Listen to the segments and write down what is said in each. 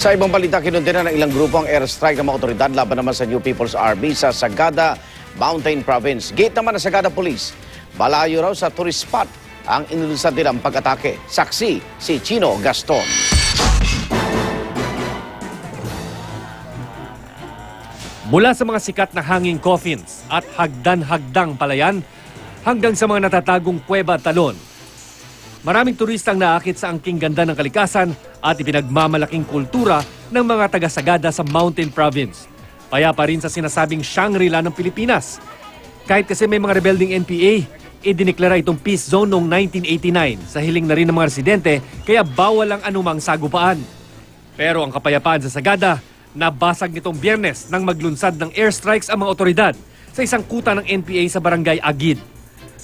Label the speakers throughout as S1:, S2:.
S1: Sa ibang balita, kinundina ng ilang grupo ang airstrike ng mga otoridad laban naman sa New People's Army sa Sagada Mountain Province. Gate naman ng Sagada Police. Malayo raw sa tourist spot ang inulusan nilang pag-atake. Saksi si Chino Gaston.
S2: Mula sa mga sikat na hanging coffins at hagdan-hagdang palayan hanggang sa mga natatagong kuweba talon. Maraming turistang naakit sa angking ganda ng kalikasan at ipinagmamalaking kultura ng mga taga-sagada sa Mountain Province. Paya pa rin sa sinasabing Shangri-La ng Pilipinas. Kahit kasi may mga rebelding NPA, idineklara itong peace zone noong 1989 sa hiling na rin ng mga residente kaya bawal ang anumang sagupaan. Pero ang kapayapaan sa Sagada, nabasag nitong biyernes nang maglunsad ng airstrikes ang mga otoridad sa isang kuta ng NPA sa barangay Agid.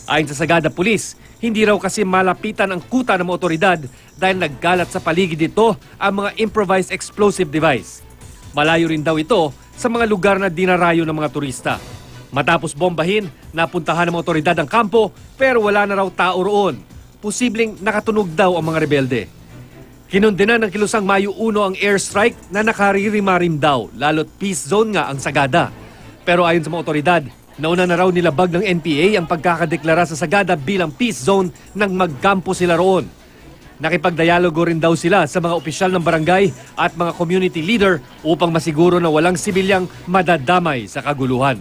S2: Ayon sa Sagada Police, hindi raw kasi malapitan ang kuta ng mga otoridad dahil naggalat sa paligid dito ang mga improvised explosive device. Malayo rin daw ito sa mga lugar na dinarayo ng mga turista. Matapos bombahin, napuntahan ng mga otoridad ang kampo pero wala na raw tao roon. Posibleng nakatunog daw ang mga rebelde. Kinundina ng kilusang Mayo 1 ang airstrike na nakaririmarim daw, lalo't peace zone nga ang Sagada. Pero ayon sa mga otoridad, nauna na raw nilabag ng NPA ang pagkakadeklara sa Sagada bilang peace zone nang magkampo sila roon. Nakipagdialogo rin daw sila sa mga opisyal ng barangay at mga community leader upang masiguro na walang sibilyang madadamay sa kaguluhan.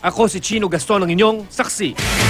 S2: Ako si Chino Gaston ang inyong saksi.